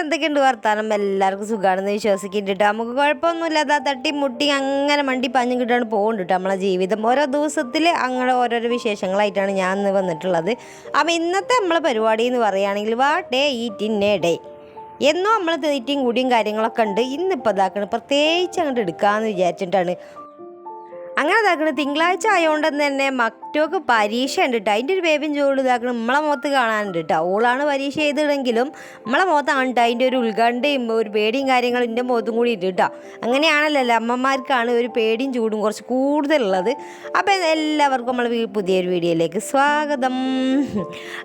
എന്തൊക്കെയുണ്ട് വർത്താനം? എല്ലാവർക്കും സുഖമാണെന്ന് വിശ്വസിക്കുന്നുണ്ട് നമുക്ക് കുഴപ്പമൊന്നുമില്ലാതെ അതാ തട്ടി മുട്ടി അങ്ങനെ മണ്ടി പഞ്ഞു കിട്ടാണ് പോകുന്നുണ്ട് നമ്മളെ ജീവിതം. ഓരോ ദിവസത്തിൽ അങ്ങനെ ഓരോരോ വിശേഷങ്ങളായിട്ടാണ് ഞാൻ ഇന്ന് വന്നിട്ടുള്ളത്. അപ്പം ഇന്നത്തെ നമ്മളെ പരിപാടി എന്ന് പറയുകയാണെങ്കിൽ വാ ഡേ ഈറ്റ് എ ഡേ. എന്നും നമ്മൾ തീറ്റയും കൂടിയും കാര്യങ്ങളൊക്കെ ഉണ്ട്. ഇന്നിപ്പോൾ ഇതാക്കണം. പ്രത്യേകിച്ച് അങ്ങോട്ട് എടുക്കാമെന്ന് വിചാരിച്ചിട്ടാണ്. അങ്ങനെ ഇതാക്കണ. തിങ്കളാഴ്ച ആയതുകൊണ്ട് തന്നെ മറ്റോക്ക് പരീക്ഷ ഉണ്ട് കേട്ടോ അതിന്റെ ഒരു ബേബിയും ചോട് ഇതാക്കണം. നമ്മളെ മുഖത്ത് കാണാനുണ്ട് കേട്ടോ ഓളാണ് പരീക്ഷ ചെയ്തിടെങ്കിലും നമ്മളെ മുഖത്താണ് കേട്ടോ അതിന്റെ ഒരു ഉത്കണ്ഠയും ഒരു പേടിയും കാര്യങ്ങളും എന്റെ മുഖത്തും കൂടി ഉണ്ട് കേട്ടോ അങ്ങനെയാണല്ലോ അമ്മമാർക്കാണ് ഒരു പേടിയും ചൂടും കുറച്ച് കൂടുതലുള്ളത്. അപ്പോൾ എല്ലാവർക്കും നമ്മൾ പുതിയൊരു വീഡിയോയിലേക്ക് സ്വാഗതം.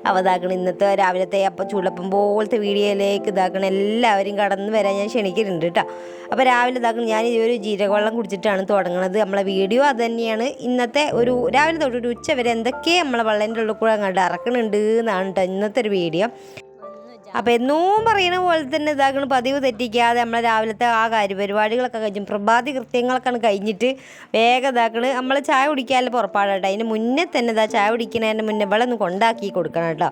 അപ്പോൾ ഇതാക്കണം ഇന്നത്തെ രാവിലത്തെ അപ്പം ചൂടപ്പം പോലത്തെ വീഡിയോയിലേക്ക് ഇതാക്കണം. എല്ലാവരും കടന്നു വരാൻ ഞാൻ ക്ഷണിക്കുന്നുണ്ട് കേട്ടോ അപ്പോൾ രാവിലെ ഇതാക്കണം ഞാൻ ഒരു ജീരകവെള്ളം കുടിച്ചിട്ടാണ് തുടങ്ങുന്നത് നമ്മളെ വീഡിയോ അത് തന്നെയാണ്. ഇന്നത്തെ ഒരു രാവിലെ തൊട്ട് ഒരു ഉച്ച വരെ എന്തൊക്കെ നമ്മളെ വെള്ളത്തിന്റെ ഉള്ളിൽ കൂടെ അങ്ങോട്ട് ഇറക്കുന്നുണ്ട് എന്നാണ് കേട്ടോ ഇന്നത്തെ ഒരു വീഡിയോ. അപ്പോൾ എന്നും പറയുന്ന പോലെ തന്നെ ഇതാകണം പതിവ് തെറ്റിക്കാതെ നമ്മളെ രാവിലത്തെ ആ കാര്യപരിപാടികളൊക്കെ കഴിഞ്ഞു പ്രഭാതി കൃത്യങ്ങളൊക്കെ കഴിഞ്ഞിട്ട് വേഗം ഇതാക്കണ്. നമ്മൾ ചായ കുടിക്കാനുള്ള പുറപ്പാടാട്ടോ അതിന് മുന്നേ തന്നെ ഇതാ ചായ കുടിക്കുന്നതിന് മുന്നേ ഇവിടെ ഒന്ന് കൊണ്ടാക്കി കൊടുക്കണം കേട്ടോ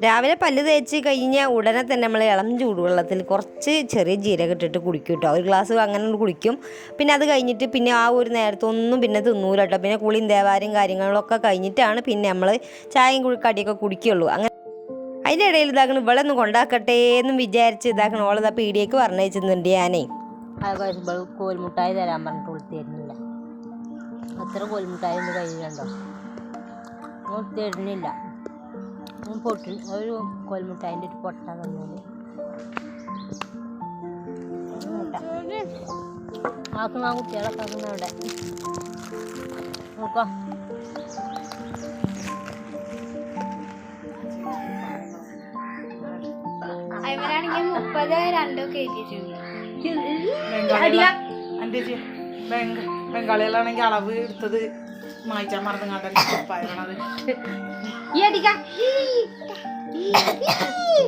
രാവിലെ പല്ല് തേച്ച് കഴിഞ്ഞാൽ ഉടനെ തന്നെ നമ്മൾ ഇളം ചൂടുവെള്ളത്തിൽ കുറച്ച് ചെറിയ ജീരകം ഇട്ടിട്ട് കുടിക്കും കേട്ടോ. ഒരു ഗ്ലാസ് അങ്ങനെ കുടിക്കും. പിന്നെ അത് കഴിഞ്ഞിട്ട് പിന്നെ ആ ഒരു നേരത്തൊന്നും പിന്നെ തിന്നൂല കേട്ടോ. പിന്നെ കുളിയും ദേവാരും കാര്യങ്ങളൊക്കെ കഴിഞ്ഞിട്ടാണ് പിന്നെ നമ്മൾ ചായയും കുടി- കടിയൊക്കെ കുടിക്കുകയുള്ളൂ അങ്ങനെ അതിന്റെ ഇടയിൽ ഇതാക്കണം ഇവിടെ ഒന്ന് കൊണ്ടാക്കട്ടെ എന്നും വിചാരിച്ച് ഇതാക്കണം ഓളതാ പീടിയേക്ക് പറഞ്ഞയച്ചിരുന്നുണ്ട് ഞാനേ. കോൽമുട്ടായി തരാൻ പറഞ്ഞിട്ട് അത്ര കോൽമുട്ടായി കഴിയുന്നുണ്ടോ കയ്യിലുണ്ടോ ഓൾ തരുന്നില്ല ഓൻ പൊട്ടി. ഒരു കോൽമുട്ടായിന്റെ ഒരു പൊട്ട തന്നത് ആക്കുന്ന ആ കുട്ടികളൊക്കെ ആക്കുന്ന അവിടെ. നോക്കാം. മുപ്പത് ബംഗാളികളാണെങ്കിൽ അളവ് എടുത്തത് മായ്ച്ചാൻ മറന്നു കണ്ടത് ഈ അടിക്കാം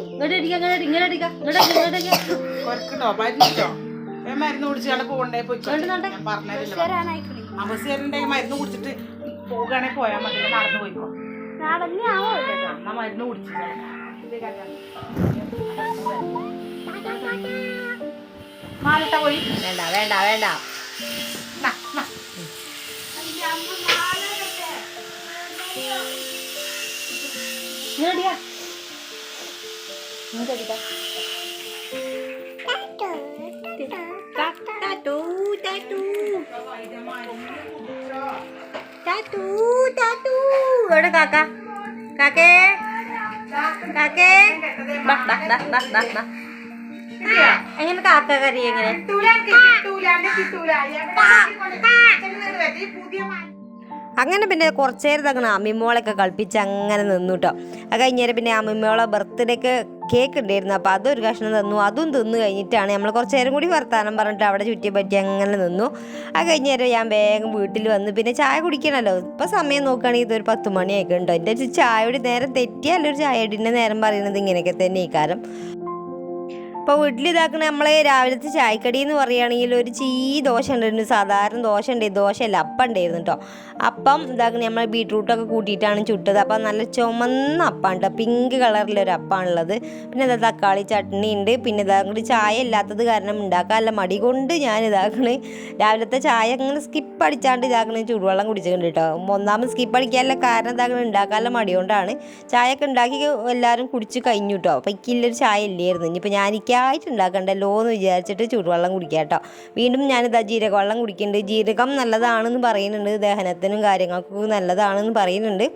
ഇങ്ങോട്ട് അടിക്കാം ഇങ്ങോട്ട് ഇങ്ങനെ അടിക്കാം ഇങ്ങോട്ട് ഇങ്ങോട്ട് അടിക്കാം കൊരക്കുണ്ടോ മരുന്നിട്ടോ മരുന്ന് കുടിച്ചാണ് പോകണ്ടേ? പറഞ്ഞില്ല അവസ്ഥയുണ്ടെങ്കിൽ മരുന്ന് കുടിച്ചിട്ട് പോകുകയാണെങ്കിൽ പോയാൽ മതി നടന്നു പോയിക്കോ. എന്നാ മരുന്ന് കുടിച്ചു മാലിട്ട പോയി. വേണ്ട വേണ്ട വേണ്ട. ടാറ്റു എവിടെ കാക്ക? കാക്കേ? കാക്കേ. എങ്ങനെ കാക്ക കറി എങ്ങനെ കിട്ടൂല, കിട്ടൂല, കിട്ടൂല. പുതിയ അങ്ങനെ പിന്നെ കുറച്ച് നേരം അങ്ങനെ അമ്മിമോളൊക്കെ കളിപ്പിച്ച് അങ്ങനെ നിന്നു കേട്ടോ അത് കഴിഞ്ഞേരം പിന്നെ അമ്മിമോളെ ബർത്ത്ഡേക്ക് കേക്ക് ഉണ്ടായിരുന്നു അപ്പോൾ അതൊരു കഷ്ണം തന്നു. അതും തിന്നു കഴിഞ്ഞിട്ടാണ് നമ്മൾ കുറച്ച് നേരം കൂടി വർത്താനം പറഞ്ഞിട്ട് അവിടെ ചുറ്റി പറ്റി അങ്ങനെ നിന്നു. അത് കഴിഞ്ഞാൽ ഞാൻ വേഗം വീട്ടിൽ വന്ന് പിന്നെ ചായ കുടിക്കണമല്ലോ ഇപ്പോൾ സമയം നോക്കുകയാണെങ്കിൽ ഇതൊരു പത്ത് മണിയൊക്കെ ഉണ്ടോ എന്റെ ചായയുടെ നേരം തെറ്റിയാലൊരു ചായയുടെ നേരം പറയുന്നത് ഇങ്ങനെയൊക്കെ തന്നെ ഈ കാരം ഇപ്പോൾ വീട്ടിൽ ഇതാക്കണ നമ്മളെ രാവിലത്തെ ചായക്കടി എന്ന് പറയുകയാണെങ്കിൽ ഒരു ചീ ദോശ ഉണ്ടായിരുന്നു സാധാരണ ദോശ ഉണ്ട് ദോശയല്ല അപ്പം ഉണ്ടായിരുന്നു കേട്ടോ അപ്പം ഇതാക്കണ നമ്മൾ ബീട്രൂട്ടൊക്കെ കൂട്ടിയിട്ടാണ് ചുട്ടത്. അപ്പം നല്ല ചുമന്ന അപ്പം കേട്ടോ പിങ്ക് കളറിലൊരു അപ്പമാണുള്ളത് പിന്നെ ഇതാ തക്കാളി ചട്നി ഉണ്ട് പിന്നെ ഇതാക്കണ ചായ ഇല്ലാത്തത് കാരണം ഉണ്ടാക്കാനല്ല മടി കൊണ്ട് ഞാൻ ഇതാക്കണ രാവിലത്തെ ചായ അങ്ങനെ സ്കിപ്പ് അടിച്ചാണ്ട് ഇതാക്കണ ചൂടുവെള്ളം കുടിച്ചിട്ടുണ്ട് കേട്ടോ ഒന്നാമത് സ്കിപ്പ് അടിക്കാനുള്ള കാരണം ഇതാക്കണ ഉണ്ടാക്കാനുള്ള മടിയോണ്ടാണ് ചായ ഒക്കെ ഉണ്ടാക്കി എല്ലാവരും കുടിച്ച് കഴിഞ്ഞു കേട്ടോ അപ്പോൾ ഇക്കില്ലൊരു ചായ ഇല്ലായിരുന്നു ഇനിയിപ്പോൾ ഞാൻ എനിക്കായിട്ട് ഉണ്ടാക്കണ്ടല്ലോ എന്ന് വിചാരിച്ചിട്ട് ചൂടുവെള്ളം കുടിക്കുക കേട്ടോ വീണ്ടും ഞാനിതാ ജീരകവെള്ളം കുടിക്കുന്നുണ്ട് ജീരകം നല്ലതാണെന്ന് പറയുന്നുണ്ട്. ദഹനത്തിനും കാര്യങ്ങൾക്കും നല്ലതാണെന്ന് പറയുന്നുണ്ട്.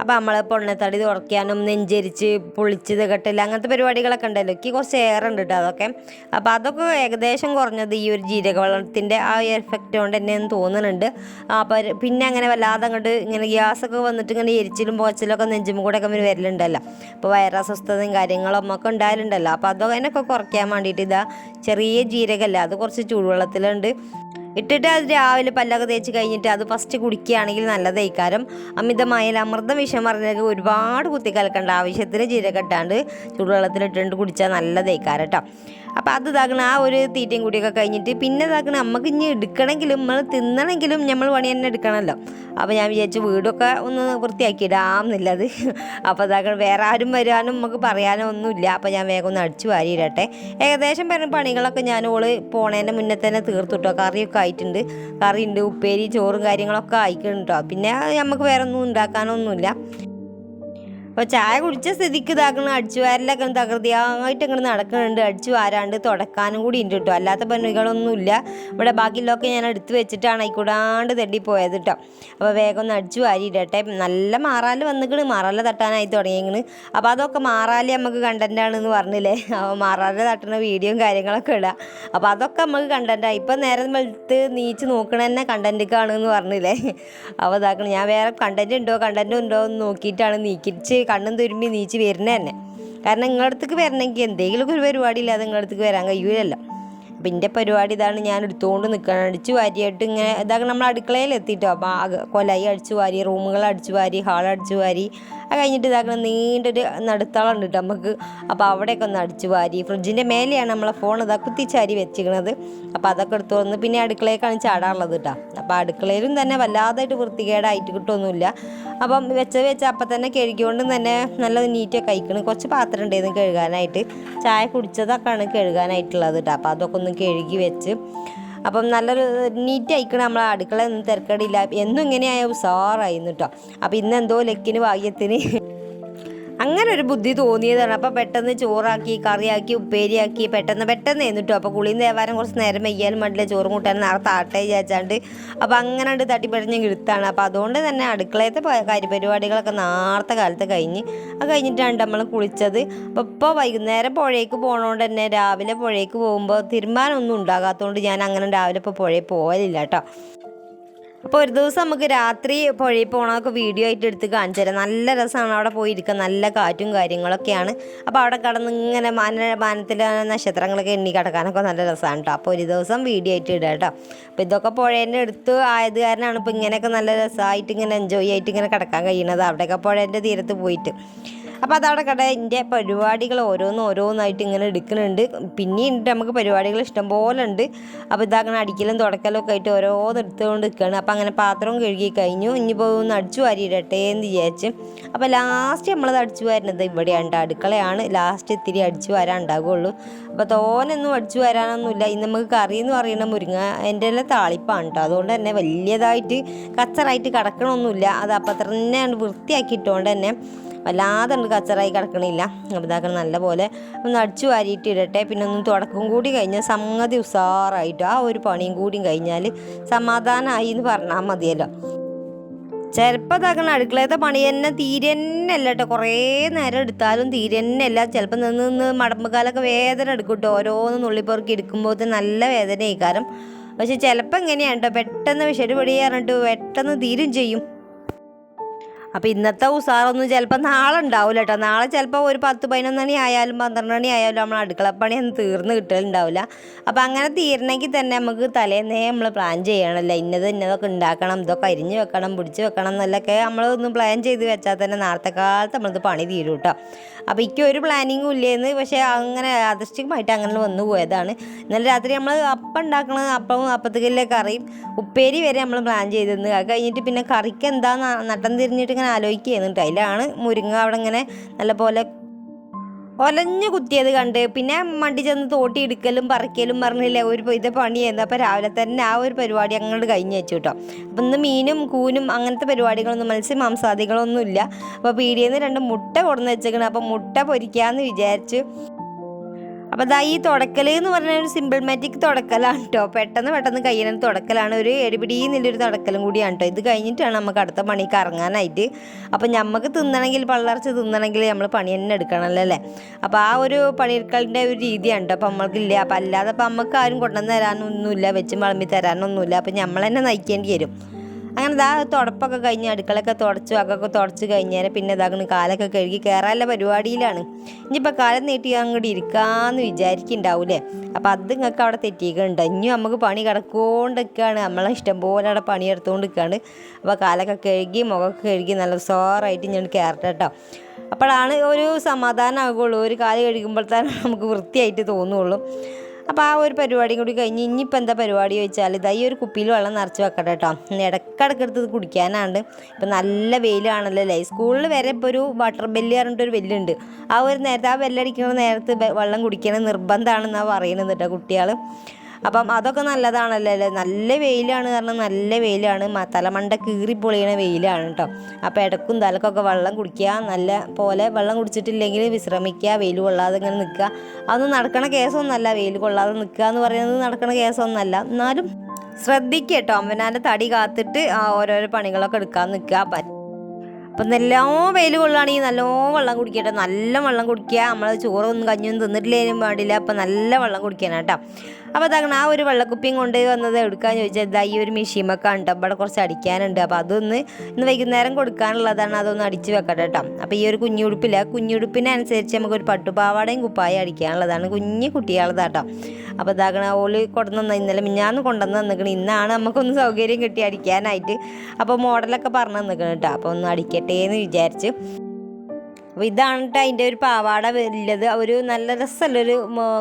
അപ്പോൾ നമ്മൾ പൊണ്ണത്തടി തുറക്കാനും നെഞ്ചരിച്ച് പൊളിച്ചത് കെട്ടില്ല അങ്ങനത്തെ പരിപാടികളൊക്കെ ഉണ്ടല്ലോ. എനിക്ക് കുറച്ച് ഏറെ ഉണ്ട് കേട്ടോ അതൊക്കെ. അപ്പോൾ അതൊക്കെ ഏകദേശം കുറഞ്ഞത് ഈ ഒരു ജീരകവെള്ളത്തിന്റെ ആ എഫക്റ്റ് കൊണ്ട് തന്നെയെന്ന് തോന്നുന്നുണ്ട്. അപ്പോൾ പിന്നെ അങ്ങനെ വല്ലാതെ അങ്ങോട്ട് ഇങ്ങനെ ഗ്യാസൊക്കെ വന്നിട്ട് ഇങ്ങനെ എരിച്ചിലും പോച്ചിലൊക്കെ നെഞ്ചും കൂടെ ഒക്കെ വരലുണ്ടല്ലോ. അപ്പോൾ വയറസ്വസ്ഥതയും കാര്യങ്ങളും ഒക്കെ ഉണ്ടായാലുണ്ടല്ലോ. അപ്പോൾ അതൊക്കെ അതിനൊക്കെ കുറയ്ക്കാൻ വേണ്ടിയിട്ട് ഇതാ ചെറിയ ജീരകമല്ല അത് കുറച്ച് ചൂടുവെള്ളത്തിലുണ്ട്. ഇട്ടിട്ട് അത് രാവിലെ പല്ലൊക്കെ തേച്ച് കഴിഞ്ഞിട്ട് അത് ഫസ്റ്റ് കുടിക്കുകയാണെങ്കിൽ നല്ലതായിക്കാരം അമിതമായ അമൃത വിഷം പറഞ്ഞാൽ ഒരുപാട് കുത്തി കലക്കേണ്ട ആവശ്യത്തിന് ജീരകം ഇട്ടാണ്ട് ചൂടുവെള്ളത്തിലിട്ടുണ്ട് കുടിച്ചാൽ നല്ലതായിക്കാരം കേട്ടോ അപ്പോൾ അത് ഇതാക്കണം ആ ഒരു തീറ്റയും കൂടിയൊക്കെ കഴിഞ്ഞിട്ട് പിന്നെ ഇതാക്കണം നമുക്ക് ഇനി എടുക്കണമെങ്കിലും നമ്മൾ തിന്നണമെങ്കിലും നമ്മൾ പണി തന്നെ എടുക്കണമല്ലോ അപ്പോൾ ഞാൻ വിചാരിച്ചു വീടൊക്കെ ഒന്ന് വൃത്തിയാക്കി ഇടാമെന്നില്ല എന്നുള്ളത് അപ്പോൾ ഇതാക്കണം വേറെ ആരും വരാനും നമുക്ക് പറയാനോ ഒന്നുമില്ല അപ്പോൾ ഞാൻ വേഗം ഒന്ന് അടിച്ചു വാരിയിടട്ടെ ഏകദേശം പറഞ്ഞ പണികളൊക്കെ ഞാൻ ഓൾ പോണേന്റെ മുന്നേ തന്നെ തീർത്തുട്ടോ. കറിയൊക്കെ ആയിട്ടുണ്ട്. കറിയുണ്ട് ഉപ്പേരി ചോറും കാര്യങ്ങളൊക്കെ ആയിക്കുന്നുണ്ടോ പിന്നെ നമുക്ക് വേറെ ഒന്നും ഉണ്ടാക്കാനൊന്നുമില്ല. അപ്പോൾ ചായ കുടിച്ച സ്ഥിതിക്ക് ഇതാക്കണം അടിച്ചു വാരലൊക്കെ തകൃതിയായിട്ട് ഇങ്ങനെ നടക്കുന്നുണ്ട്. അടിച്ചു വാരാണ്ട് തുടക്കാനും കൂടി ഉണ്ട് കേട്ടോ. അല്ലാത്ത പണികളൊന്നുമില്ല ഇവിടെ ബാക്കിയുള്ളതൊക്കെ ഞാൻ എടുത്ത് വെച്ചിട്ടാണ് ആയിക്കൂടാണ്ട് തെണ്ടി പോയത് കേട്ടോ. അപ്പോൾ വേഗം ഒന്ന് അടിച്ചു വാരിയിടട്ടെ. നല്ല മാറാൽ വന്നിക്കണ്. മാറാല തട്ടാനായി തുടങ്ങിയെങ്കിൽ അപ്പോൾ അതൊക്കെ മാറാൽ നമുക്ക് കണ്ടന്റ് എന്ന് പറഞ്ഞില്ലേ? അപ്പോൾ മാറാല തട്ടുന്ന വീഡിയോയും കാര്യങ്ങളൊക്കെ ഇടുക അപ്പോൾ അതൊക്കെ നമുക്ക് കണ്ടന്റാണ് ഇപ്പം നേരം വെളുത്ത് നീച്ച് നോക്കണ തന്നെ കണ്ടന്റിക്കാണെന്ന് പറഞ്ഞില്ലേ? അപ്പോൾ ഇതാക്കണം. ഞാൻ വേറെ കണ്ടന്റ് ഉണ്ടോ? കണ്ടന്റ് ഉണ്ടോ എന്ന് നോക്കിയിട്ടാണ് നീക്കിച്ച് കണ്ണും തുരുമ്പി നീച്ച് വരുന്നത് തന്നെ. കാരണം നിങ്ങളുടെ അടുത്തേക്ക് വരണമെങ്കിൽ എന്തെങ്കിലുമൊക്കെ ഒരു പരിപാടി ഇല്ലാതെ നിങ്ങളുടെ അടുത്തേക്ക് വരാൻ കഴിയൂലല്ലോ. അപ്പം എന്റെ പരിപാടി ഇതാണ് ഞാൻ എടുത്തുകൊണ്ട് നിൽക്കണം അടിച്ചു വാരിയായിട്ട് ഇങ്ങനെ ഇതാക്കി നമ്മൾ അടുക്കളയിൽ എത്തിയിട്ടോ അപ്പോൾ ആ കൊലായി അടിച്ചു വാരി റൂമുകൾ അടിച്ചു വാരി ഹാൾ അടിച്ചു വാരി അത് കഴിഞ്ഞിട്ട് ഇതാക്കണം നീണ്ടൊരു നടുത്തളം ഉണ്ട് കേട്ടോ നമുക്ക്. അപ്പോൾ അവിടെയൊക്കെ ഒന്ന് അടിച്ചു വാരി. ഫ്രിഡ്ജിന്റെ മേലെയാണ് നമ്മളെ ഫോൺ ഇതാ കുത്തിച്ചാരി വെച്ചിരിക്കുന്നത് അപ്പോൾ അതൊക്കെ എടുത്തു വന്ന് പിന്നെ അടുക്കളയിലേക്കാണ് ചാടാനുള്ളത് കേട്ടോ. അപ്പോൾ അടുക്കളയിലും തന്നെ വല്ലാതായിട്ട് വൃത്തികേടായിട്ട് കിട്ടുമൊന്നുമില്ല അപ്പം വെച്ച വെച്ച അപ്പം തന്നെ കഴുകിക്കൊണ്ടും തന്നെ നല്ല നീറ്റൊക്കെ കഴിക്കണം കുറച്ച് പാത്രം ഉണ്ടായിരുന്നു കഴുകാനായിട്ട്. ചായ കുടിച്ചതൊക്കെയാണ് കഴുകാനായിട്ടുള്ളത് കേട്ടോ. അപ്പോൾ അതൊക്കെ ഒന്ന് കഴുകി വെച്ച് അപ്പം നല്ലൊരു നീറ്റ് അയക്കണം നമ്മളെ അടുക്കള ഒന്നും തിരക്കടില്ല. എന്നും ഇങ്ങനെയായ ഉസാറായിരുന്നു കേട്ടോ അപ്പം ഇന്ന് എന്തോ ലക്കിന് ഭാഗ്യത്തിന്. അങ്ങനെ ഒരു ബുദ്ധി തോന്നിയതാണ്. അപ്പോൾ പെട്ടെന്ന് ചോറാക്കി കറിയാക്കി ഉപ്പേരിയാക്കി പെട്ടെന്ന് പെട്ടെന്ന് എന്നിട്ടു. അപ്പോൾ കുളിയും ദേവാരം കുറച്ച് നേരം വെയ്യാലും മണ്ടില്ല ചോറും കൂട്ടാൻ നാളെ താട്ടെ വിചാരിച്ചാണ്ട്. അപ്പോൾ അങ്ങനെ ഉണ്ട് തട്ടിപ്പടിഞ്ഞ് കിടുത്താണ്. അപ്പോൾ അതുകൊണ്ട് തന്നെ അടുക്കളയത്തെ കാര്യപരിപാടികളൊക്കെ നേരത്തെ കാലത്ത് കഴിഞ്ഞ്. അത് കഴിഞ്ഞിട്ടാണ് നമ്മൾ കുളിച്ചത്. അപ്പോൾ ഇപ്പോൾ വൈകുന്നേരം പുഴയ്ക്ക് പോകണോണ്ട് തന്നെ രാവിലെ പുഴയ്ക്ക് പോകുമ്പോൾ തീരുമാനമൊന്നും ഉണ്ടാകാത്തതുകൊണ്ട് ഞാൻ അങ്ങനെ രാവിലെ ഇപ്പോൾ പുഴയിൽ പോകലില്ല കേട്ടോ. അപ്പോൾ ഒരു ദിവസം നമുക്ക് രാത്രി പുഴയിൽ പോകണമൊക്കെ വീഡിയോ ആയിട്ട് എടുത്ത് കാണിച്ചു തരാം. നല്ല രസമാണ് അവിടെ പോയിരിക്കുക നല്ല കാറ്റും കാര്യങ്ങളൊക്കെയാണ്. അപ്പോൾ അവിടെ കടന്ന് ഇങ്ങനെ മാന മാനത്തിൽ നക്ഷത്രങ്ങളൊക്കെ എണ്ണി കിടക്കാനൊക്കെ നല്ല രസമാണ് കേട്ടോ അപ്പോൾ ഒരു ദിവസം വീഡിയോ ആയിട്ട് ഇടാം കേട്ടോ അപ്പോൾ ഇതൊക്കെ പുഴേന്റെ അടുത്ത് ആയത് കാരണമാണ് ഇപ്പോൾ ഇങ്ങനെയൊക്കെ നല്ല രസമായിട്ട് ഇങ്ങനെ എൻജോയ് ആയിട്ട് ഇങ്ങനെ കിടക്കാൻ കഴിയണത് അവിടെയൊക്കെ പുഴേന്റെ തീരത്ത് പോയിട്ട്. അപ്പോൾ അതവിടെ കട എന്റെ പരിപാടികൾ ഓരോന്ന് ഓരോന്നായിട്ട് ഇങ്ങനെ എടുക്കുന്നുണ്ട് പിന്നെയുണ്ട് നമുക്ക് പരിപാടികൾ ഇഷ്ടംപോലെ ഉണ്ട് അപ്പോൾ ഇതങ്ങനെ അടിക്കലും തുടക്കലും ഒക്കെ ആയിട്ട് ഓരോന്ന് എടുത്തുകൊണ്ട് നിൽക്കുകയാണ് അപ്പോൾ അങ്ങനെ പാത്രവും കഴുകി കഴിഞ്ഞു. ഇനിയിപ്പോൾ ഒന്ന് അടിച്ചു വാരിയിടട്ടെ എന്ന് വിചാരിച്ച്. അപ്പോൾ ലാസ്റ്റ് നമ്മളത് അടിച്ചു വാരുന്നത് ഇവിടെയാണ്. അടുക്കളയാണ്. ലാസ്റ്റ് ഇത്തിരി അടിച്ചു വരാൻ ഉണ്ടാകുള്ളൂ അപ്പോൾ തോനൊന്നും അടിച്ചു വരാനൊന്നുമില്ല. ഇന്ന് നമുക്ക് കറി എന്ന് പറയുന്ന മുരിങ്ങ എന്റെ എല്ലാം താളിപ്പാണ് കേട്ടോ അതുകൊണ്ട് തന്നെ വലിയതായിട്ട് കച്ചറായിട്ട് കിടക്കണമൊന്നുമില്ല അത് അപ്പം തന്നെ വൃത്തിയാക്കിയിട്ടുകൊണ്ട് തന്നെ വല്ലാതെ ഉണ്ട് കച്ചറായി കിടക്കണില്ല. അപ്പോൾ നല്ലപോലെ ഒന്ന് അടിച്ചു വാരിയിട്ട് ഇടട്ടെ. പിന്നെ ഒന്ന് തുടക്കം കൂടി കഴിഞ്ഞാൽ സംഗതി ഉസാറായിട്ട് ആ ഒരു പണിയും കൂടിയും കഴിഞ്ഞാൽ സമാധാനമായി എന്ന് പറഞ്ഞാൽ മതിയല്ലോ. ചിലപ്പോൾ ഇതാക്കണം അടുക്കളയത്തെ പണി തന്നെ തീരെ തന്നെ അല്ല കേട്ടോ. കുറേ നേരം എടുത്താലും തീരെ തന്നെ അല്ല. ചിലപ്പോൾ നിന്ന് നിന്ന് മടമ്പുകാലൊക്കെ വേദന എടുക്കും കേട്ടോ. ഓരോന്ന് നുള്ളിപ്പുറക്കി എടുക്കുമ്പോൾ നല്ല വേദന കാരണം പക്ഷെ ചിലപ്പോൾ എങ്ങനെയാണ് കേട്ടോ. പെട്ടെന്ന് വിഷയം പറഞ്ഞിട്ട് പെട്ടെന്ന് തീരും ചെയ്യും. അപ്പോൾ ഇന്നത്തെ ഉസാറൊന്നും ചിലപ്പോൾ നാളെ ഉണ്ടാവില്ല കേട്ടോ നാളെ ചിലപ്പോൾ ഒരു പത്ത് മണി ആയാലും പന്ത്രണ്ട് മണി ആയാലും നമ്മൾ അടുക്കളപ്പണിയൊന്നും തീർന്ന് കിട്ടലുണ്ടാവില്ല അപ്പോൾ അങ്ങനെ തീരണമെങ്കിൽ തന്നെ നമുക്ക് തലേന്നേ നമ്മൾ പ്ലാൻ ചെയ്യണമല്ലോ ഇന്നത് ഇന്നതൊക്കെ ഉണ്ടാക്കണം ഇതൊക്കെ അരിഞ്ഞ് വെക്കണം പിടിച്ച് വെക്കണം എന്നല്ലൊക്കെ നമ്മളൊന്ന് പ്ലാൻ ചെയ്ത് വെച്ചാൽ തന്നെ നാളത്തെ കാലത്ത് നമ്മളത് പണി തീരും കേട്ടോ അപ്പോൾ ഇക്ക് ഒരു പ്ലാനിങ്ങും ഇല്ലേന്ന് പക്ഷേ അങ്ങനെ യാദൃശ്ചികമായിട്ട് അങ്ങനെ വന്നു പോയതാണ്. ഇന്നലെ രാത്രി നമ്മൾ അപ്പം ഉണ്ടാക്കണ അപ്പം അപ്പത്തേക്കല്ലേ കറിയും ഉപ്പേരി വരെ നമ്മൾ പ്ലാൻ ചെയ്തിരുന്നു. അത് കഴിഞ്ഞിട്ട് പിന്നെ കറിക്ക് എന്താ നട്ടം തിരിഞ്ഞിട്ട് ഇങ്ങനെ ആലോചിക്കുന്നുണ്ട് അതിലാണ് മുരിങ്ങ അവിടെ ഇങ്ങനെ നല്ലപോലെ ഒലഞ്ഞു കുത്തിയത് കണ്ട്. പിന്നെ മണ്ടി ചെന്ന് തോട്ടി എടുക്കലും പറിക്കലും പറഞ്ഞില്ലേ ഒരു ഇത് പണിയായിരുന്നു. അപ്പോൾ രാവിലെ തന്നെ ആ ഒരു പരിപാടി അങ്ങോട്ട് കഴിഞ്ഞ് വെച്ചു കേട്ടോ. അപ്പം ഇന്ന് മീനും കൂനും അങ്ങനത്തെ പരിപാടികളൊന്നും മത്സ്യ മാംസാദികളൊന്നും ഇല്ല അപ്പോൾ പീടിയിൽ നിന്ന് രണ്ട് മുട്ട കൊടുന്ന് വെച്ചേക്കണം. അപ്പോൾ മുട്ട പൊരിക്കാമെന്ന് വിചാരിച്ചു. അപ്പോൾ ദാ ഈ തുടക്കൽ എന്ന് പറഞ്ഞ ഒരു സിമ്പിൾ മാറ്റിക് തുടക്കലാണ് കേട്ടോ പെട്ടെന്ന് പെട്ടെന്ന് കഴിയുന്ന തുടക്കലാണ് ഒരു എടിപിടിയെന്നുള്ളൊരു തുടക്കലും കൂടിയാണ് കേട്ടോ ഇത് കഴിഞ്ഞിട്ടാണ് നമുക്ക് അടുത്ത പണിക്ക് ഇറങ്ങാനായിട്ട്. അപ്പോൾ നമുക്ക് തിന്നണമെങ്കിൽ പള്ളർച്ച് തിന്നണമെങ്കിൽ നമ്മൾ പണി തന്നെ എടുക്കണമല്ലോ അല്ലേ? അപ്പോൾ ആ ഒരു പണിയെടുക്കലിന്റെ ഒരു രീതിയാണ് കേട്ടോ അപ്പോൾ നമ്മൾക്കില്ല? അപ്പം അല്ലാതെ അപ്പം നമുക്ക് ആരും കൊണ്ടുവന്ന് തരാനൊന്നുമില്ല. വെച്ച് വളമ്പി തരാനൊന്നുമില്ല. അപ്പം നമ്മൾ തന്നെ നയിക്കേണ്ടി വരും. അങ്ങനെ ഇതാ തുടപ്പൊക്കെ കഴിഞ്ഞ് അടുക്കളൊക്കെ തുടച്ചു അകൊക്കെ തുടച്ച് കഴിഞ്ഞാൽ പിന്നെ ഇതാകണ് കാലൊക്കെ കഴുകി കയറാനുള്ള പരിപാടിയിലാണ്. ഇനിയിപ്പോൾ കാലം നീട്ടി അങ്ങോട്ട് ഇരിക്കാമെന്ന് വിചാരിക്കുന്നുണ്ടാവൂലേ അപ്പോൾ അത് നിങ്ങൾക്ക് അവിടെ തെറ്റിയിട്ടുണ്ട് ഇനിയും നമുക്ക് പണി കിടക്കൊണ്ടിരിക്കുകയാണ് നമ്മളെ ഇഷ്ടം പോലെ അവിടെ പണിയെടുത്തുകൊണ്ട് നിൽക്കുകയാണ് അപ്പോൾ കാലൊക്കെ കഴുകി മുഖമൊക്കെ കഴുകി നല്ല സോറായിട്ട് ഞാൻ കയറട്ടെ കേട്ടോ അപ്പോഴാണ് ഒരു സമാധാനമാകുള്ളൂ ഒരു കാൽ കഴുകുമ്പോൾ തന്നെ നമുക്ക് വൃത്തിയായിട്ട് തോന്നുള്ളൂ. അപ്പോൾ ആ ഒരു പരിപാടിയും കൂടി കഴിഞ്ഞ് ഇനിയിപ്പോൾ എന്താ പരിപാടി ചോദിച്ചാൽ ഇതാ ഈ ഒരു കുപ്പിയിൽ വെള്ളം നിറച്ച് വെക്കട്ടെ കേട്ടോ ഇടക്കിടക്ക് എടുത്ത് കുടിക്കാനാണ്ട്. കുടിക്കാനാണ് ഇപ്പം നല്ല വെയിലാണല്ലോ അല്ലേ? സ്കൂളിൽ വരെ ഇപ്പോൾ ഒരു വാട്ടർ ബെല്ല് പറഞ്ഞിട്ട് ഒരു ആ ഒരു നേരത്തെ ആ ബെല്ലടിക്കുന്ന നേരത്ത് വെള്ളം കുടിക്കണത് നിർബന്ധമാണെന്നാണ് പറയുന്നത് കേട്ടോ കുട്ടികൾ അപ്പം അതൊക്കെ നല്ലതാണല്ലോ? നല്ല വെയിലാണ് കാരണം നല്ല വെയിലാണ്. തലമണ്ട കീറി പൊളിയണ വെയിലാണ് കേട്ടോ അപ്പോൾ ഇടക്കും തലക്കൊക്കെ വെള്ളം കുടിക്കുക നല്ല പോലെ വെള്ളം കുടിച്ചിട്ടില്ലെങ്കിൽ വിശ്രമിക്കുക വെയിൽ കൊള്ളാതെ ഇങ്ങനെ നിൽക്കുക അതൊന്നും നടക്കണ കേസൊന്നുമല്ല വെയിൽ കൊള്ളാതെ നിൽക്കുക എന്ന് പറയുന്നത് നടക്കണ കേസൊന്നുമല്ല എന്നാലും ശ്രദ്ധിക്കുക കേട്ടോ അമ്മനാന്റെ തടി കാത്തിട്ട് ഓരോരോ പണികളൊക്കെ എടുക്കാൻ നിൽക്കുക അപ്പം നല്ലോ വെയിൽ കൊള്ളുകയാണെങ്കിൽ നല്ലോ വെള്ളം കുടിക്കട്ടെ. നല്ല വെള്ളം കുടിക്കുക നമ്മൾ ചോറൊന്നും കഞ്ഞൊന്നും തിന്നിട്ടില്ലേലും പാടില്ല അപ്പം നല്ല വെള്ളം കുടിക്കണം കേട്ടോ അപ്പോൾ അതാണ് ആ ഒരു വെള്ളക്കുപ്പിയും കൊണ്ട് വന്നത് എടുക്കാന്ന് ചോദിച്ചാൽ ഇതാ ഈ ഒരു മിഷീമൊക്കെ ഉണ്ട് ഇവിടെ കുറച്ച് അടിക്കാനുണ്ട്. അപ്പോൾ അതൊന്ന് ഇന്ന് വൈകുന്നേരം കൊടുക്കാനുള്ളതാണ്. അതൊന്ന് അടിച്ച് വെക്കട്ടെ കേട്ടോ അപ്പോൾ ഈ ഒരു കുഞ്ഞുടുപ്പില്ല കുഞ്ഞുടുപ്പിനനുസരിച്ച് നമുക്കൊരു പട്ടുപാവാടയും കുപ്പായും അടിക്കാനുള്ളതാണ്. കുഞ്ഞു കുട്ടികളതാട്ടോ അപ്പോൾ ഇതാകണ കൊണ്ടു കൊണ്ടുവന്ന ഇന്നലെ മിഞ്ഞാന്ന് കൊണ്ടുവന്ന് തന്നിക്കണം. ഇന്നാണ് നമുക്കൊന്ന് സൗകര്യം കിട്ടി അടിക്കാനായിട്ട്. അപ്പോൾ മോഡലൊക്കെ പറഞ്ഞു തന്നിക്കണം കേട്ടോ അപ്പോൾ ഒന്ന് അടിക്കട്ടെ എന്ന് വിചാരിച്ച്. അപ്പോൾ ഇതാണ് കേട്ടോ അതിന്റെ ഒരു പാവാട വലുത് ഒരു നല്ല രസമുള്ളൊരു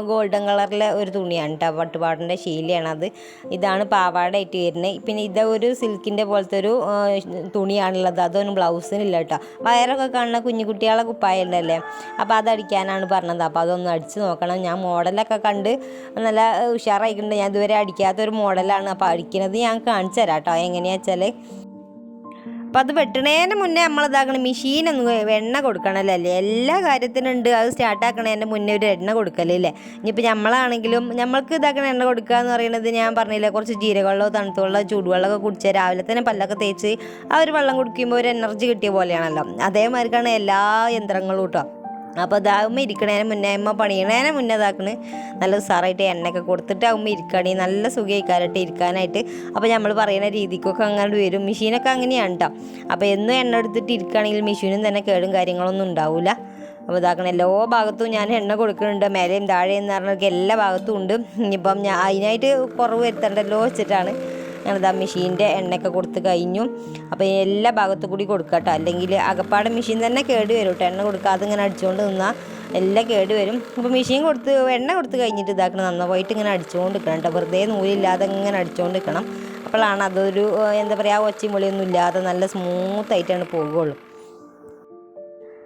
ഗോൾഡൻ കളറിലെ ഒരു തുണിയാണ് കേട്ടോ പട്ടുപാടിന്റെ ശീലിയാണ് അത്. ഇതാണ് പാവാടയായിട്ട് വരുന്നത്. പിന്നെ ഇത് ഒരു സിൽക്കിന്റെ പോലത്തെ ഒരു തുണിയാണുള്ളത്. അതൊന്നും ബ്ലൗസിനില്ല കേട്ടോ വയറൊക്കെ കാണുന്ന കുഞ്ഞു കുട്ടികളെ ഉണ്ടല്ലേ അപ്പോൾ അതടിക്കാനാണ് പറഞ്ഞത്. അപ്പോൾ അതൊന്ന് അടിച്ച് നോക്കണം. ഞാൻ മോഡലൊക്കെ കണ്ട് നല്ല ഉഷാറായിട്ടുണ്ട്. ഞാൻ ഇതുവരെ അടിക്കാത്തൊരു മോഡലാണ്. അപ്പോൾ അടിക്കുന്നത് ഞാൻ കാണിച്ചു തരാം കേട്ടോ എങ്ങനെയാണെന്ന് വെച്ചാൽ അപ്പം അത് വെട്ടണേന് മുന്നേ നമ്മൾ ഇതാക്കണം മെഷീനൊന്ന് എണ്ണ കൊടുക്കണമല്ലേ എല്ലാ കാര്യത്തിനും ഉണ്ട് അത് സ്റ്റാർട്ടാക്കണേന്റെ മുന്നേ ഒരു എണ്ണ കൊടുക്കലല്ലേ ഇനിയിപ്പോൾ നമ്മളാണെങ്കിലും നമ്മൾക്ക് ഇതാക്കണ എണ്ണ കൊടുക്കുക എന്ന് പറയുന്നത് ഞാൻ പറഞ്ഞില്ലേ? കുറച്ച് ജീരകവെള്ളമോ തണുത്ത വെള്ളമോ ചൂടുവെള്ളമൊക്കെ കുടിച്ച് രാവിലെ തന്നെ പല്ലൊക്കെ തേച്ച് ആ ഒരു വെള്ളം കുടിക്കുമ്പോൾ ഒരു എനർജി കിട്ടിയ പോലെയാണല്ലോ. അതേമാതിരിക്കാണ് എല്ലാ യന്ത്രങ്ങളും കേട്ടോ അപ്പോൾ അതാകുമ്പോൾ ഇരിക്കണേനെ മുന്നേ അമ്മ പണിയണേനെ മുന്നേ നല്ല ഉസാറായിട്ട് എണ്ണയൊക്കെ കൊടുത്തിട്ട് ആകുമ്പോൾ ഇരിക്കുകയാണെങ്കിൽ നല്ല സുഖമായിക്കാരട്ടെ ഇരിക്കാനായിട്ട്. അപ്പോൾ നമ്മൾ പറയുന്ന രീതിക്കൊക്കെ അങ്ങനെ വരും. മെഷീനൊക്കെ അങ്ങനെയാണ് കേട്ടോ അപ്പോൾ എന്നും എണ്ണ എടുത്തിട്ട് ഇരിക്കുകയാണെങ്കിൽ മെഷീനും തന്നെ കേടും കാര്യങ്ങളൊന്നും ഉണ്ടാവില്ല അപ്പോൾ ഇതാക്കണം എല്ലാ ഭാഗത്തും ഞാൻ എണ്ണ കൊടുക്കുന്നുണ്ട്. മേലെയും താഴെയും എന്ന് പറഞ്ഞൊക്കെ എല്ലാ ഭാഗത്തും ഉണ്ട്. ഇനിയിപ്പം ഞാൻ അതിനായിട്ട് കുറവ് വരുത്തണ്ടല്ലോ വെച്ചിട്ടാണ്. ഞാനിതാ മെഷീന്റെ എണ്ണയൊക്കെ കൊടുത്ത് കഴിഞ്ഞു. അപ്പോൾ എല്ലാ ഭാഗത്തും കൂടി കൊടുക്കുക കേട്ടോ അല്ലെങ്കിൽ അകപ്പാടെ മെഷീൻ തന്നെ കേട് വരും കേട്ടോ എണ്ണ കൊടുക്കാതെ ഇങ്ങനെ അടിച്ചുകൊണ്ട് നിന്നാൽ എല്ലാം കേട് വരും. അപ്പോൾ മെഷീൻ കൊടുത്ത് എണ്ണ കൊടുത്ത് കഴിഞ്ഞിട്ട് ഇതാക്കണം. നന്നായിട്ട് ഇങ്ങനെ അടിച്ചുകൊണ്ട് നിൽക്കണം കേട്ടോ വെറുതെ നൂലില്ലാതെ ഇങ്ങനെ അടിച്ചുകൊണ്ട് നിൽക്കണം അപ്പോഴാണ് അതൊരു എന്താ പറയുക ഒച്ചമുളിയൊന്നും ഇല്ലാതെ നല്ല സ്മൂത്തായിട്ടാണ് പോകുള്ളൂ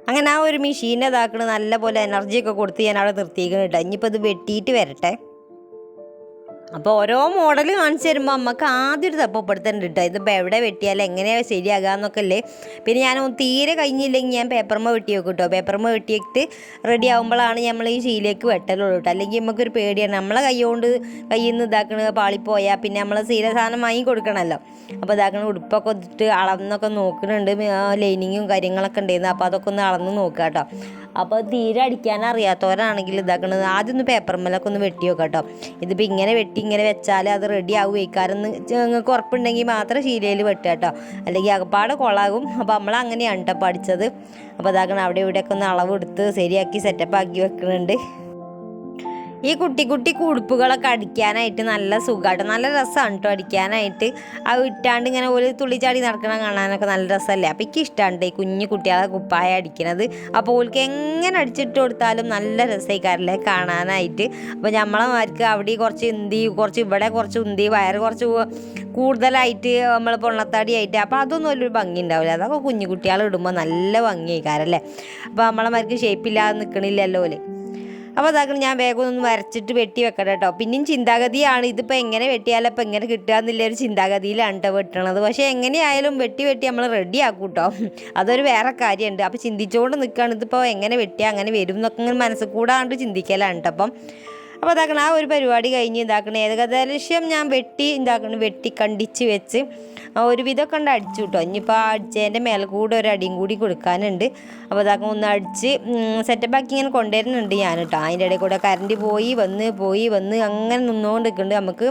അങ്ങനെ ആ ഒരു മെഷീനെ ഇതാക്കണ. നല്ല പോലെ എനർജിയൊക്കെ കൊടുത്ത് ഞാൻ അവിടെ നിർത്തിയിരിക്കണം കേട്ടോ ഇനിയിപ്പോൾ ഇത് വെട്ടിയിട്ട് വരട്ടെ. അപ്പോൾ ഓരോ മോഡൽ കാണിച്ചു തരുമ്പോൾ നമുക്ക് ആദ്യം ഒരു തപ്പപ്പെടുത്തേണ്ട കേട്ടോ ഇതിപ്പോൾ എവിടെ വെട്ടിയാലും എങ്ങനെയാണ് ശരിയാകുക എന്നൊക്കെ അല്ലേ പിന്നെ ഞാൻ തീരെ കഴിഞ്ഞില്ലെങ്കിൽ ഞാൻ പേപ്പർമ വെട്ടി വെക്കും കേട്ടോ പേപ്പർമ വെട്ടിയിട്ട് റെഡി ആകുമ്പോഴാണ് നമ്മൾ ഈ ശീലേക്ക് വെട്ടലുള്ളൂ കേട്ടോ അല്ലെങ്കിൽ നമുക്കൊരു പേടിയാണ്. നമ്മളെ കൈ കൊണ്ട് കയ്യിൽ നിന്ന് ഇതാക്കണത് പാളിപ്പോയാൽ പിന്നെ നമ്മൾ സ്ഥിര സാധനം വാങ്ങി കൊടുക്കണമല്ലോ അപ്പോൾ ഇതാക്കണ ഉടുപ്പൊക്കെ ഇട്ടിട്ട് അളന്നൊക്കെ നോക്കുന്നുണ്ട് ലൈനിങ്ങും കാര്യങ്ങളൊക്കെ ഉണ്ടായിരുന്നു അപ്പോൾ അതൊക്കെ ഒന്ന് അളന്ന് നോക്കുക കേട്ടോ അപ്പോൾ തീരെ അടിക്കാൻ അറിയാത്തവരാണെങ്കിൽ ഇതാക്കണത് ആദ്യം ഒന്ന് പേപ്പർ മേലൊക്കെ ഒന്ന് വെട്ടി വെക്കാം കേട്ടോ ഇതിപ്പോൾ ഇങ്ങനെ വെട്ടി ഇങ്ങനെ വെച്ചാൽ അത് റെഡി ആവും. വയ്ക്കാരെന്ന് നിങ്ങൾക്ക് ഉറപ്പുണ്ടെങ്കിൽ മാത്രം ശീലയിൽ വെട്ടുക കേട്ടോ. അല്ലെങ്കിൽ അകപ്പാട് കൊളാകും. അപ്പോൾ നമ്മൾ അങ്ങനെയാണ് കേട്ടോ പഠിച്ചത്. അപ്പോൾ ഇതാക്കണം അവിടെ ഇവിടെയൊക്കെ ഒന്ന് അളവ് എടുത്ത് ശരിയാക്കി സെറ്റപ്പ് ആക്കി വെക്കുന്നുണ്ട് ഈ കുട്ടി കുട്ടി കുടുപ്പുകളൊക്കെ അടിക്കാനായിട്ട് നല്ല സുഖമായിട്ട് നല്ല രസമാണ് കേട്ടോ അടിക്കാനായിട്ട്. ആ ഇട്ടാണ്ട് ഇങ്ങനെ ഒരു തുള്ളിച്ചാടി നടക്കണം കാണാനൊക്കെ നല്ല രസമല്ലേ അപ്പോൾ എനിക്ക് ഈ കുഞ്ഞു കുട്ടികളെ കുപ്പായ അടിക്കണത്. അപ്പോൾ ഓൾക്ക് എങ്ങനെ അടിച്ചിട്ട് കൊടുത്താലും നല്ല രസമായിക്കാരല്ലേ കാണാനായിട്ട്. അപ്പോൾ നമ്മളമാർക്ക് അവിടെ കുറച്ച് ഉന്തി കുറച്ച് ഇവിടെ കുറച്ച് ഉന്തി വയറ് കുറച്ച് കൂടുതലായിട്ട് നമ്മൾ പൊണ്ണത്താടിയായിട്ട് അപ്പോൾ അതൊന്നും വലിയൊരു ഭംഗി ഉണ്ടാവില്ല. അതൊക്കെ കുഞ്ഞു കുട്ടികൾ ഇടുമ്പോൾ നല്ല ഭംഗിയായിക്കാരല്ലേ അപ്പോൾ നമ്മളെ മാർക്ക് ഷേപ്പില്ലാതെ നിൽക്കണില്ലല്ലോ അല്ലേ അപ്പോൾ അതാക്കണം ഞാൻ വേഗം ഒന്ന് വരച്ചിട്ട് വെട്ടി വെക്കണം കേട്ടോ. പിന്നെയും ചിന്താഗതിയാണ്. ഇതിപ്പോൾ എങ്ങനെ വെട്ടിയാലും അപ്പോൾ എങ്ങനെ കിട്ടുക എന്നുള്ള ഒരു ചിന്താഗതിയിലാണ് കേട്ടോ വെട്ടണത്. പക്ഷേ എങ്ങനെയായാലും വെട്ടി വെട്ടി നമ്മൾ റെഡി ആക്കും കേട്ടോ. അതൊരു വേറെ കാര്യമുണ്ട്. അപ്പോൾ ചിന്തിച്ചുകൊണ്ട് നിൽക്കുകയാണ് ഇതിപ്പോൾ എങ്ങനെ വെട്ടിയാൽ അങ്ങനെ വരും എന്നൊക്കെ ഇങ്ങനെ മനസ്സിൽ കൂടാണ്ട് ചിന്തിക്കലാണ് കേട്ടോ അപ്പം. അപ്പോൾ ഇതാക്കണം ആ ഒരു പരിപാടി കഴിഞ്ഞ് ഇതാക്കണം ഏകദേശം ഞാൻ വെട്ടി ഇതാക്കണം വെട്ടി കണ്ടിച്ച് വെച്ച് ഒരുവിധമൊക്കെ ഉണ്ട് അടിച്ചു കേട്ടോ ഇനിയിപ്പോൾ അടിച്ചതിന്റെ മേലെ കൂടെ ഒരു അടിയും കൂടി കൊടുക്കാനുണ്ട്. അപ്പോൾ അതൊക്കെ ഒന്ന് അടിച്ച് സെറ്റപ്പ് ആക്കി ഇങ്ങനെ കൊണ്ടുവരുന്നുണ്ട് ഞാൻ കേട്ടോ അതിന്റെ ഇടയിൽ കൂടെ കറണ്ട് പോയി വന്ന് പോയി വന്ന് അങ്ങനെ നിന്നുകൊണ്ട് നിൽക്കുന്നുണ്ട് നമുക്ക്.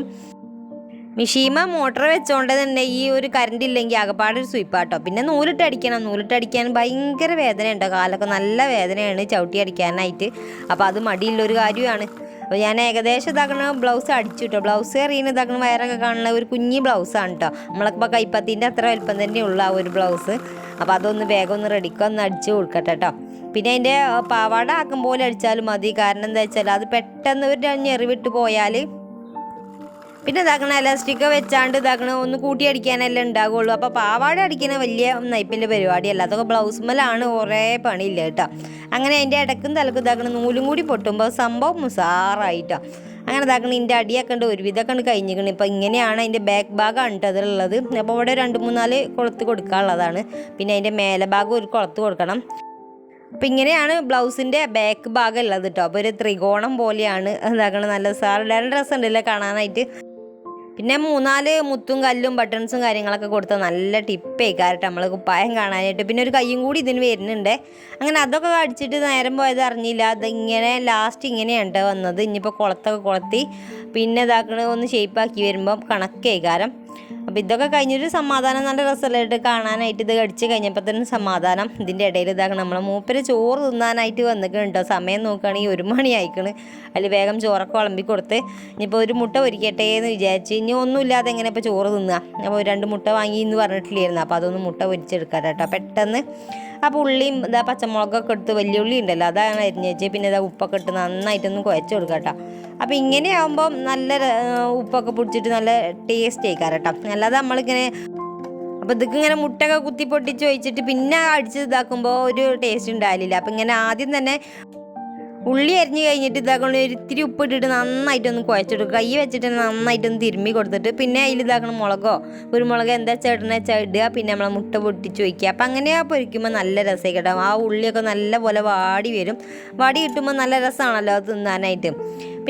മിഷീമ മോട്ടർ തന്നെ ഈ ഒരു കറണ്ട് ഇല്ലെങ്കിൽ ആകപ്പാട് ഒരു സ്വീപ്പാട്ടോ പിന്നെ നൂലിട്ട് അടിക്കണം. നൂലിട്ട് അടിക്കാൻ ഭയങ്കര വേദനയുണ്ട്. കാലൊക്കെ നല്ല വേദനയാണ് ചവിട്ടി അടിക്കാനായിട്ട്. അപ്പോൾ അത് മടിയുള്ള ഒരു കാര്യമാണ്. അപ്പോൾ ഞാൻ ഏകദേശം ഇതാക്കണ ബ്ലൗസ് അടിച്ചു കേട്ടോ ബ്ലൗസ് എറിയുന്ന ഇതാക്കണ വയറൊക്കെ കാണുന്ന ഒരു കുഞ്ഞി ബ്ലൗസാണ് കേട്ടോ നമ്മളിപ്പോൾ കൈപ്പത്തിന്റെ അത്ര വലുപ്പം തന്നെ ഉള്ള ആ ഒരു ബ്ലൗസ് അപ്പോൾ അതൊന്ന് വേഗം ഒന്ന് റെഡിക്കോ ഒന്ന് അടിച്ച് കൊടുക്കട്ടെ കേട്ടോ പിന്നെ അതിന്റെ പാവാട ആക്കും പോലെ അടിച്ചാലും മതി. കാരണം എന്താ വെച്ചാൽ അത് പെട്ടെന്ന് ഒരു ഞെറിവിട്ട് പോയാൽ പിന്നെ ഇതാക്കണ എലാസ്റ്റിക് വെച്ചാണ്ട് ഇതാക്കണ ഒന്ന് കൂട്ടി അടിക്കാനല്ലേ ഉണ്ടാകുള്ളൂ അപ്പോൾ പാവാട അടിക്കുന്ന വലിയ നൈപ്പിന്റെ പരിപാടിയല്ല. അതൊക്കെ ബ്ലൗസ് മേലാണ് കുറേ പണിയില്ല കേട്ടോ. അങ്ങനെ അതിന്റെ ഇടക്കും തലക്കും ഇതാക്കണ നൂലും കൂടി പൊട്ടുമ്പോൾ സംഭവം മുസാറായിട്ടോ അങ്ങനെ ഇതാക്കണ ഇതിന്റെ അടിയൊക്കെ ഉണ്ട് ഒരുവിധമൊക്കെ ഉണ്ട് കഴിഞ്ഞിരിക്കണം. ഇപ്പോൾ ഇങ്ങനെയാണ് അതിന്റെ ബാക്ക് ഭാഗമാണ് അതിലുള്ളത്. അപ്പോൾ ഇവിടെ രണ്ട് മൂന്നാൽ കൊളുത്ത് കൊടുക്കാനുള്ളതാണ്. പിന്നെ അതിന്റെ മേലെ ഭാഗം ഒരു കുളത്ത് കൊടുക്കണം. അപ്പം ഇങ്ങനെയാണ് ബ്ലൗസിന്റെ ബാക്ക് ഭാഗം ഉള്ളത് കേട്ടോ. അപ്പോൾ ഒരു ത്രികോണം പോലെയാണ് ഇതാക്കണം നല്ല രണ്ട് രസം ഉണ്ടല്ലേ കാണാനായിട്ട്? പിന്നെ മൂന്നാൽ മുത്തും കല്ലും ബട്ടൺസും കാര്യങ്ങളൊക്കെ കൊടുത്ത നല്ല ടിപ്പേ കാരട്ടെ നമ്മൾ കുപ്പായം കാണാനായിട്ട്. പിന്നെ ഒരു കയ്യും കൂടി ഇതിന് വരുന്നുണ്ട്. അങ്ങനെ അതൊക്കെ അടിച്ചിട്ട് നേരം പോയത് അറിഞ്ഞില്ല. അത് ഇങ്ങനെ ലാസ്റ്റ് ഇങ്ങനെയാണ് കേട്ടോ വന്നത്. ഇനിയിപ്പോൾ കുളത്തൊക്കെ കുളത്തി പിന്നെ ഇതാക്കണ ഒന്ന് ഷേപ്പാക്കി വരുമ്പം കണക്കേ കാരം അപ്പോൾ ഇതൊക്കെ കഴിഞ്ഞൊരു സമാധാനം നല്ല രസമായിട്ട് കാണാനായിട്ട് ഇത് കടിച്ച് കഴിഞ്ഞപ്പോൾ തന്നെ സമാധാനം. ഇതിന്റെ ഇടയിൽ ഇതാക്കണം. നമ്മളെ മൂപ്പര് ചോറ് തിന്നാനായിട്ട് വന്നിക്കണം കേട്ടോ സമയം നോക്കുകയാണെങ്കിൽ ഒരു മണി ആയിക്കണ്. അതിൽ വേഗം ചോറൊക്കെ വിളമ്പി കൊടുത്ത് ഇനിയിപ്പോൾ ഒരു മുട്ട പൊരിക്കട്ടെ എന്ന് വിചാരിച്ച് ഇനി ഒന്നുമില്ലാതെ എങ്ങനെ ഇപ്പോൾ ചോറ് തിന്നുക. അപ്പോൾ രണ്ട് മുട്ട വാങ്ങി എന്ന് പറഞ്ഞിട്ടില്ലായിരുന്നു. അപ്പോൾ അതൊന്ന് മുട്ട പൊരിച്ചെടുക്കാം കേട്ടോ പെട്ടെന്ന് അപ്പോൾ ഉള്ളിയും ഇതാ പച്ചമുളകൊക്കെ എടുത്ത് വലിയ ഉള്ളി ഉണ്ടല്ലോ അതാണ് അരിഞ്ഞ് പിന്നെ ഇതാ ഉപ്പൊക്കെ ഇട്ട് നന്നായിട്ടൊന്ന് കുഴച്ച് കൊടുക്കാം കേട്ടോ. അപ്പോൾ ഇങ്ങനെ ആകുമ്പോൾ നല്ല ഉപ്പൊക്കെ പിടിച്ചിട്ട് നല്ല ടേസ്റ്റ് ആയിക്കാറ് കേട്ടോ. അല്ലാതെ നമ്മളിങ്ങനെ അപ്പോൾ ഇതൊക്കെ ഇങ്ങനെ മുട്ടൊക്കെ കുത്തി പൊട്ടിച്ച് വെച്ചിട്ട് പിന്നെ അടിച്ച് ഇതാക്കുമ്പോൾ ഒരു ടേസ്റ്റ് ഉണ്ടാവില്ല അപ്പോൾ ഇങ്ങനെ ആദ്യം തന്നെ ഉള്ളി അരിഞ്ഞ് കഴിഞ്ഞിട്ട് ഇതാക്കണം ഒരിത്തിരി ഉപ്പിട്ടിട്ട് നന്നായിട്ടൊന്ന് കുഴച്ചെടുക്കുക. കൈ വെച്ചിട്ട് നന്നായിട്ടൊന്ന് തിരുമ്മി കൊടുത്തിട്ട് പിന്നെ അതിൽ ഇതാക്കണം മുളകോ കുരുമുളകോ എന്താ ചേട്ടനെ ഇടുക പിന്നെ നമ്മളെ മുട്ട പൊട്ടിച്ച് വയ്ക്കുക അപ്പം അങ്ങനെ പൊരിക്കുമ്പോൾ നല്ല രസമായി കേട്ടോ. ആ ഉള്ളിയൊക്കെ നല്ല പോലെ വാടി വരും. വാടി കിട്ടുമ്പോൾ നല്ല രസമാണല്ലോ അത് തിന്നാനായിട്ട്.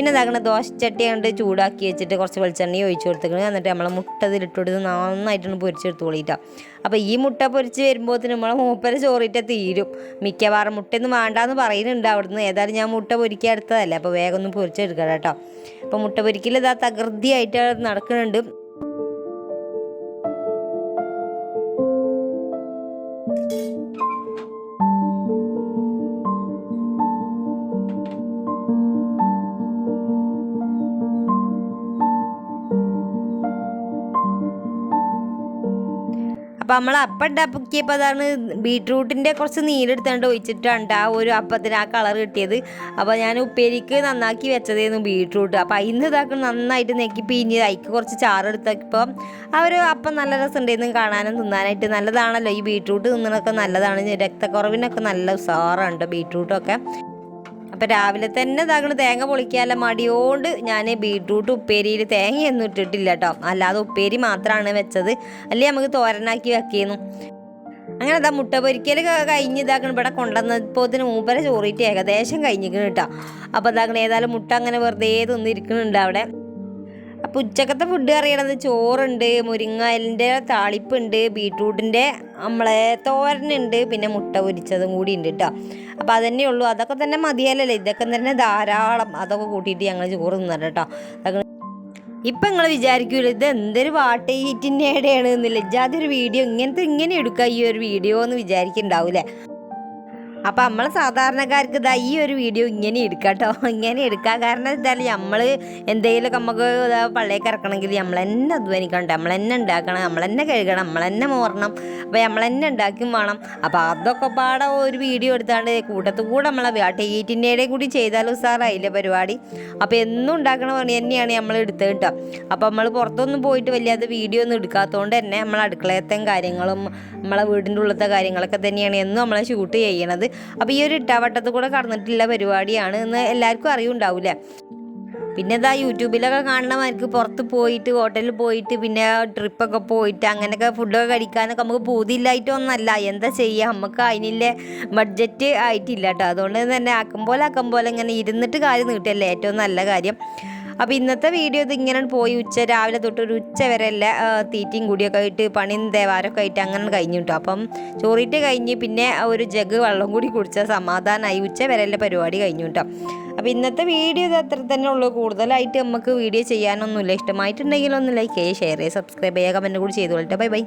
പിന്നെ ഇതാക്കണ ദോശച്ചട്ടി കണ്ട് ചൂടാക്കി വെച്ചിട്ട് കുറച്ച് വെളിച്ചെണ്ണ ഒഴിച്ചു കൊടുത്തിക്കണം എന്നിട്ട് നമ്മളെ മുട്ട ഇതിലിട്ടെടുത്ത് നന്നായിട്ടൊന്ന് പൊരിച്ചെടുത്ത് കൊള്ളിട്ടോ അപ്പോൾ ഈ മുട്ട പൊരിച്ച് വരുമ്പോഴത്തേന് നമ്മളെ മൂപ്പര ചോറിട്ട തീരും. മിക്കവാറും മുട്ടയൊന്നും വേണ്ടാന്ന് പറയുന്നുണ്ട് അവിടുന്ന്. ഏതായാലും ഞാൻ മുട്ട പൊരിക്കാൻ എടുത്തതല്ലേ അപ്പോൾ വേഗം ഒന്ന് പൊരിച്ചെടുക്കണം കേട്ടോ. അപ്പോൾ മുട്ട പൊരിക്കൽ ഇതാ തകൃതിയായിട്ട് നടക്കുന്നുണ്ട്. അപ്പം നമ്മൾ അപ്പം ഉണ്ടാക്കിയപ്പോൾ അതാണ് ബീട്രൂട്ടിന്റെ കുറച്ച് നീരെടുത്തുകൊണ്ട് ഒഴിച്ചിട്ടാണ് ആ ഒരു അപ്പത്തിന് ആ കളർ കിട്ടിയത്. അപ്പോൾ ഞാൻ ഉപ്പേരിക്ക് നന്നാക്കി വെച്ചതായിരുന്നു ബീട്രൂട്ട്. അപ്പോൾ അതിന് ഇതാക്കി നന്നായിട്ട് നെക്കി പിഞ്ഞ് അതിക്ക് കുറച്ച് ചാറെടുത്തപ്പോൾ ആ ഒരു അപ്പം നല്ല രസം ഉണ്ടായിരുന്നു കാണാനും തിന്നാനായിട്ട്. നല്ലതാണല്ലോ ഈ ബീട്രൂട്ട് തിന്നണൊക്കെ നല്ലതാണ്. രക്തക്കുറവിനൊക്കെ നല്ല ഉസാറുണ്ട് ബീട്രൂട്ടൊക്കെ. അപ്പം രാവിലെ തന്നെ താങ്കൾ തേങ്ങ പൊളിക്കാനുള്ള മടിയോണ്ട് ഞാൻ ബീട്രൂട്ട് ഉപ്പേരിയിൽ തേങ്ങയൊന്നും ഇട്ടിട്ടില്ല കേട്ടോ അല്ലാതെ ഉപ്പേരി മാത്രമാണ് വെച്ചത്. അല്ലേ നമുക്ക് തോരനാക്കി വെക്കുന്നു. അങ്ങനെ അതാ മുട്ട പൊരിക്കൽ കഴിഞ്ഞ് ഇതാക്കണം ഇവിടെ കൊണ്ടുവന്നപ്പോൾ ഇതിന് മൂപ്പര ചോറിയിട്ട് ഏകദേശം കഴിഞ്ഞിരിക്കണം കേട്ടോ അപ്പോൾ ഇതാക്കണം ഏതായാലും മുട്ട അങ്ങനെ വെറുതെ തിന്നിരിക്കുന്നുണ്ട് അവിടെ അപ്പോൾ ഉച്ചക്കത്തെ ഫുഡ് അറിയണത് ചോറുണ്ട് മുരിങ്ങയിലിന്റെ താളിപ്പുണ്ട് ബീട്രൂട്ടിന്റെ നമ്മളെ തോരനുണ്ട് പിന്നെ മുട്ട പൊരിച്ചതും കൂടി ഉണ്ട് കേട്ടോ അപ്പോൾ അതന്നെ ഉള്ളൂ. അതൊക്കെ തന്നെ മതിയല്ലല്ലോ. ഇതൊക്കെ തന്നെ ധാരാളം. അതൊക്കെ കൂട്ടിയിട്ട് ഞങ്ങൾ ചോറ് തിന്നിട്ട് കേട്ടോ അതൊക്കെ ഇപ്പം നിങ്ങൾ വിചാരിക്കൂല ഇത് എന്തൊരു പാട്ട് ഇടയാണ് എന്നില്ല ഇജാതൊരു വീഡിയോ ഇങ്ങനത്തെ ഇങ്ങനെ എടുക്കുക ഈ ഒരു വീഡിയോ എന്ന് വിചാരിക്കുന്നുണ്ടാവൂലേ അപ്പം നമ്മൾ സാധാരണക്കാർക്ക് ഇതാ ഈ ഒരു വീഡിയോ ഇങ്ങനെ എടുക്കാം കേട്ടോ ഇങ്ങനെ എടുക്കാം കാരണം എന്തായാലും നമ്മൾ എന്തെങ്കിലുമൊക്കെ നമുക്ക് പള്ളിയൊക്കെ ഇറക്കണമെങ്കിൽ നമ്മൾ തന്നെ അധ്വാനിക്കണ്ട? നമ്മൾ തന്നെ ഉണ്ടാക്കണം നമ്മൾ തന്നെ കഴുകണം നമ്മൾ തന്നെ മോറണം. അപ്പോൾ നമ്മൾ തന്നെ ഉണ്ടാക്കും വേണം. അപ്പോൾ അതൊക്കെ പാടെ ഒരു വീഡിയോ എടുത്താണ്ട് കൂട്ടത്തു കൂടെ നമ്മളെ ടീറ്റിന്റെ കൂടി ചെയ്താലും സാറായില്ലേ പരിപാടി? അപ്പോൾ എന്നും ഉണ്ടാക്കണ പണി തന്നെയാണ് നമ്മൾ എടുത്തത് കേട്ടോ. അപ്പോൾ നമ്മൾ പുറത്തൊന്നും പോയിട്ട് വലിയത് വീഡിയോ ഒന്നും എടുക്കാത്തതുകൊണ്ട് തന്നെ നമ്മൾ അടുക്കളയത്തെ കാര്യങ്ങളും നമ്മളെ വീടിന്റെ ഉള്ളത്തെ കാര്യങ്ങളൊക്കെ തന്നെയാണ് എന്നും നമ്മളെ ഷൂട്ട് ചെയ്യണത്. അപ്പോൾ ഈ ഒരു ഇട്ടാവട്ടത്ത് കൂടെ കടന്നിട്ടുള്ള പരിപാടിയാണ് എന്ന് എല്ലാവർക്കും അറിയുണ്ടാവില്ല പിന്നെ ഇതാ യൂട്യൂബിലൊക്കെ കാണണമാർക്ക് പുറത്ത് പോയിട്ട് ഹോട്ടലിൽ പോയിട്ട് പിന്നെ ട്രിപ്പൊക്കെ പോയിട്ട് അങ്ങനെയൊക്കെ ഫുഡൊക്കെ കഴിക്കാനൊക്കെ നമുക്ക് പൂതിയില്ലായിട്ടൊന്നല്ല എന്താ ചെയ്യുക നമുക്ക് അതിനില്ല ബഡ്ജറ്റ് ആയിട്ടില്ല കേട്ടോ. അതുകൊണ്ട് തന്നെ ആക്കും പോലെ പോലെ ഇങ്ങനെ ഇരുന്നിട്ട് കാര്യം നീട്ടിയല്ലേ ഏറ്റവും നല്ല കാര്യം. അപ്പോൾ ഇന്നത്തെ വീഡിയോ ഇത് ഇങ്ങനെ പോയി. ഉച്ച രാവിലെ തൊട്ട് ഒരു ഉച്ച വരെ അല്ല തീറ്റയും കൂടിയൊക്കെ ആയിട്ട് പണിയും ദേവാരമൊക്കെ ആയിട്ട് അങ്ങനെ കഴിഞ്ഞു കേട്ടോ അപ്പം ചോറിയിട്ട് കഴിഞ്ഞ് പിന്നെ ഒരു ജഗ് വെള്ളം കൂടി കുടിച്ച സമാധാനമായി ഉച്ച വരെ അല്ല പരിപാടി കഴിഞ്ഞു കേട്ടോ അപ്പോൾ ഇന്നത്തെ വീഡിയോ ഇത് അത്ര തന്നെ ഉള്ളൂ. കൂടുതലായിട്ട് നമുക്ക് വീഡിയോ ചെയ്യാനൊന്നുമില്ല. ഇഷ്ടമായിട്ടുണ്ടെങ്കിൽ ഒന്ന് ലൈക്ക് ചെയ്യുക ഷെയർ ചെയ്യുക സബ്സ്ക്രൈബ് ചെയ്യുക കമന്റ് കൂടി ചെയ്തോളട്ടെ ബൈ ബൈ